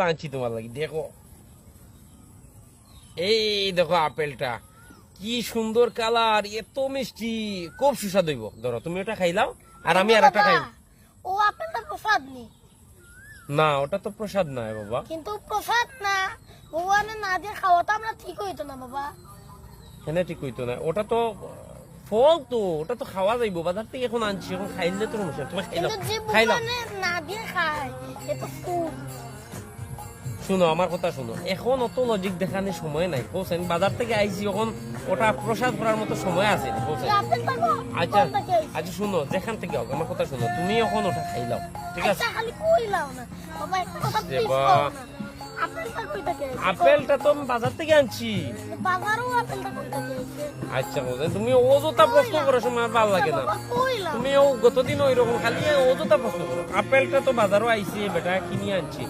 আনছি তোমার লাগি দেখো। এই দেখো আপেলটা কি সুন্দর কালার এত মিষ্টি খুব সুস্বাদু হইব। ধরো তুমি ওটা খাইলাও আর আমি আর একটা খাই ও আপেলটা প্রসাদ নেই। না ওটা তো প্রসাদ নয় বাবা। কিন্তু প্রসাদ না ভগবানের না দিয়ে আমরা ঠিক হইতো না বাবা। হ্যাঁ ঠিক হইতো না? ওটা তো ফল তো ওটা তো খাওয়া যাইব বাজার থেকে এখন আনছি এখন খাইলে তো সমস্যা তুমি খাইলাও কিন্তু যে খাইলাও। ভগবানের না দিয়ে খায় তো ফুল শুনো আমার কথা শুনো। এখন অত লজিক দেখানোর সময় নাই বলছেন বাজার থেকে আইছি এখন ওটা প্রসাদ করার মতো সময় আছে না, বুঝছেন যে আপেলটা গো আচ্ছা? আচ্ছা শুনো যেখান থেকে হোক আমার কথা শুনো। তুমি এখন ওটা খাইলাও ঠিক আছে? আচ্ছা আপেলটা তো আমি বাজার থেকে আনছি? আচ্ছা বুঝলেন তুমি অযথা প্রশ্ন করার সময় ভালো লাগে না। তুমি ও গতদিন ওই রকম খালি অযথা প্রশ্ন করো আপেলটা তো বাজারও আইছি বেটা কিনে আনছি।